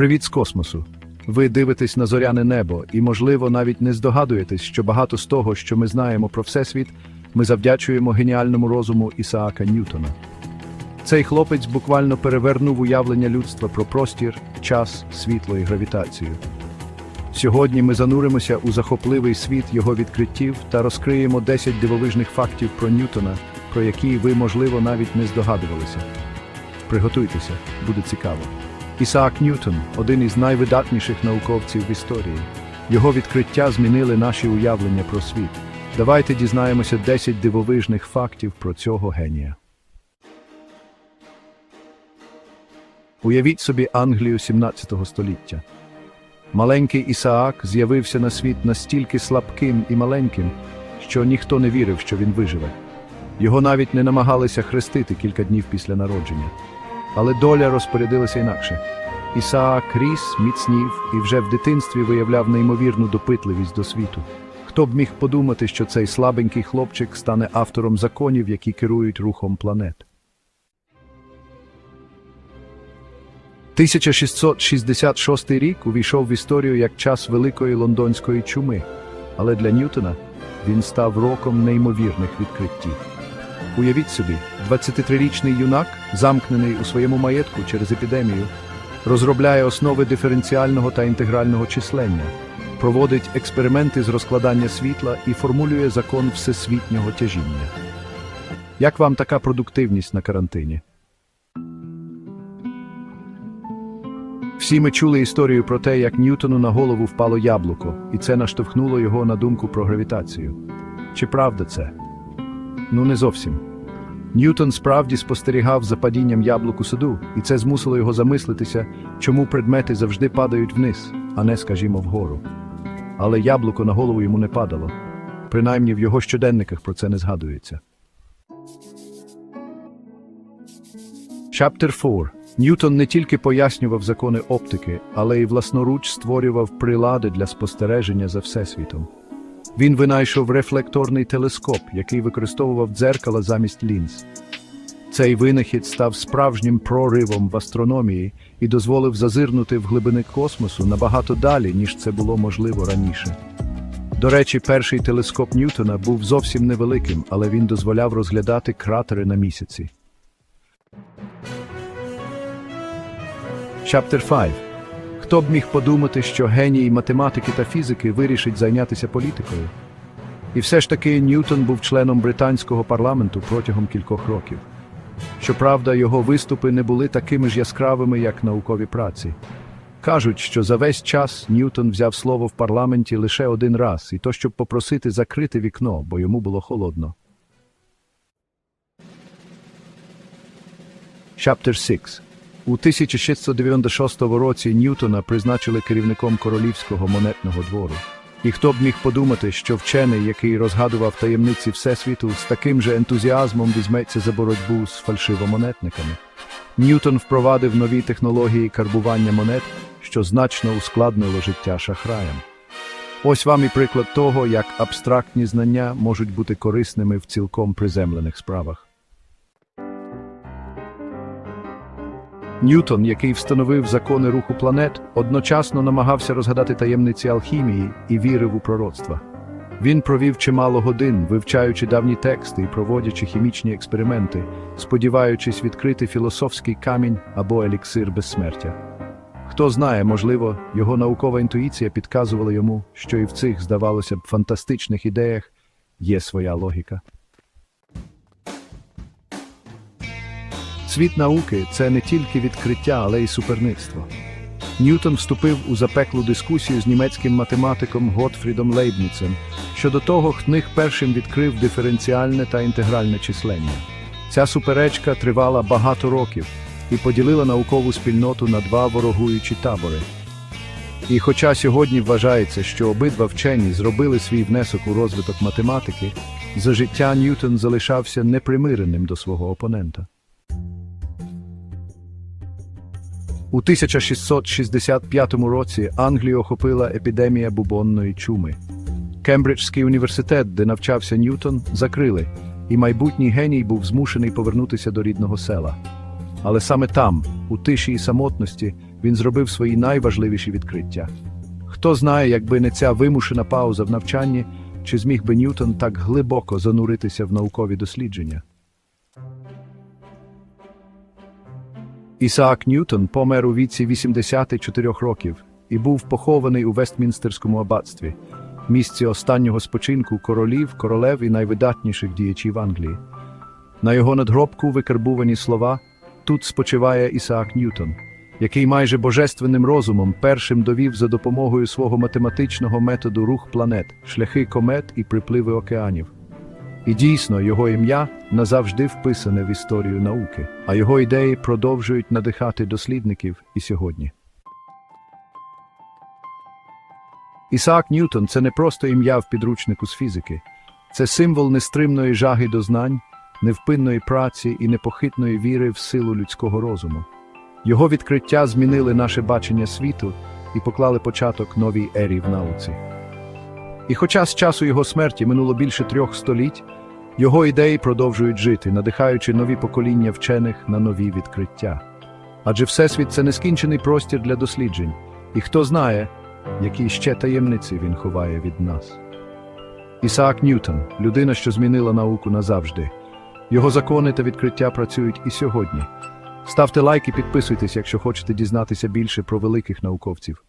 Привіт з космосу. Ви дивитесь на зоряне небо і, можливо, навіть не здогадуєтесь, що багато з того, що ми знаємо про Всесвіт, ми завдячуємо геніальному розуму Ісаака Ньютона. Цей хлопець буквально перевернув уявлення людства про простір, час, світло і гравітацію. Сьогодні ми зануримося у захопливий світ його відкриттів та розкриємо 10 дивовижних фактів про Ньютона, про які ви, можливо, навіть не здогадувалися. Приготуйтеся, буде цікаво. Ісаак Ньютон один із найвидатніших науковців в історії. Його відкриття змінили наші уявлення про світ. Давайте дізнаємося 10 дивовижних фактів про цього генія. Уявіть собі Англію 17 століття. Маленький Ісаак з'явився на світ настільки слабким і маленьким, що ніхто не вірив, що він виживе. Його навіть не намагалися хрестити кілька днів після народження. Але доля розпорядилася інакше. Ісаак ріс, міцнів і вже в дитинстві виявляв неймовірну допитливість до світу. Хто б міг подумати, що цей слабенький хлопчик стане автором законів, які керують рухом планет? 1666 рік увійшов в історію як час Великої лондонської чуми, але для Ньютона він став роком неймовірних відкриттів. Уявіть собі, 23-річний юнак, замкнений у своєму маєтку через епідемію, розробляє основи диференціального та інтегрального числення, проводить експерименти з розкладання світла і формулює закон всесвітнього тяжіння. Як вам така продуктивність на карантині? Всі ми чули історію про те, як Ньютону на голову впало яблуко, і це наштовхнуло його на думку про гравітацію. Чи правда це? Ну, не зовсім. Ньютон справді спостерігав за падінням яблук у саду, і це змусило його замислитися, чому предмети завжди падають вниз, а не, скажімо, вгору. Але яблуко на голову йому не падало. Принаймні в його щоденниках про це не згадується. Chapter 4. Ньютон не тільки пояснював закони оптики, але й власноруч створював прилади для спостереження за Всесвітом. Він винайшов рефлекторний телескоп, який використовував дзеркала замість лінз. Цей винахід став справжнім проривом в астрономії і дозволив зазирнути в глибини космосу набагато далі, ніж це було можливо раніше. До речі, перший телескоп Ньютона був зовсім невеликим, але він дозволяв розглядати кратери на місяці. Chapter 5. Хто б міг подумати, що геній математики та фізики вирішить зайнятися політикою? І все ж таки Ньютон був членом британського парламенту протягом кількох років. Щоправда, його виступи не були такими ж яскравими, як наукові праці. Кажуть, що за весь час Ньютон взяв слово в парламенті лише один раз, і то, щоб попросити закрити вікно, бо йому було холодно. Chapter 6 У 1696 році Ньютона призначили керівником королівського монетного двору. І хто б міг подумати, що вчений, який розгадував таємниці Всесвіту, з таким же ентузіазмом візьметься за боротьбу з фальшивомонетниками. Ньютон впровадив нові технології карбування монет, що значно ускладнило життя шахраям. Ось вам і приклад того, як абстрактні знання можуть бути корисними в цілком приземлених справах. Ньютон, який встановив закони руху планет, одночасно намагався розгадати таємниці алхімії і вірив у пророцтва. Він провів чимало годин, вивчаючи давні тексти і проводячи хімічні експерименти, сподіваючись відкрити філософський камінь або еліксир безсмертя. Хто знає, можливо, його наукова інтуїція підказувала йому, що і в цих, здавалося б, фантастичних ідеях є своя логіка. Світ науки це не тільки відкриття, але й суперництво. Ньютон вступив у запеклу дискусію з німецьким математиком Готфрідом Лейбніцем щодо того, хто першим відкрив диференціальне та інтегральне числення. Ця суперечка тривала багато років і поділила наукову спільноту на два ворогуючі табори. І хоча сьогодні вважається, що обидва вчені зробили свій внесок у розвиток математики, за життя Ньютон залишався непримиреним до свого опонента. У 1665 році Англію охопила епідемія бубонної чуми. Кембриджський університет, де навчався Ньютон, закрили, і майбутній геній був змушений повернутися до рідного села. Але саме там, у тиші і самотності, він зробив свої найважливіші відкриття. Хто знає, якби не ця вимушена пауза в навчанні, чи зміг би Ньютон так глибоко зануритися в наукові дослідження? Ісаак Ньютон помер у віці 84 років і був похований у Вестмінстерському аббатстві, місці останнього спочинку королів, королев і найвидатніших діячів Англії. На його надгробку викарбувані слова «Тут спочиває Ісаак Ньютон», який майже божественним розумом першим довів за допомогою свого математичного методу рух планет, шляхи комет і припливи океанів. І дійсно, його ім'я назавжди вписане в історію науки, а його ідеї продовжують надихати дослідників і сьогодні. Ісаак Ньютон це не просто ім'я в підручнику з фізики, це символ нестримної жаги до знань, невпинної праці і непохитної віри в силу людського розуму. Його відкриття змінили наше бачення світу і поклали початок новій ері в науці. І хоча з часу його смерті минуло більше трьох століть, його ідеї продовжують жити, надихаючи нові покоління вчених на нові відкриття. Адже Всесвіт це нескінчений простір для досліджень, і хто знає, які ще таємниці він ховає від нас. Ісаак Ньютон – людина, що змінила науку назавжди. Його закони та відкриття працюють і сьогодні. Ставте лайк і підписуйтесь, якщо хочете дізнатися більше про великих науковців.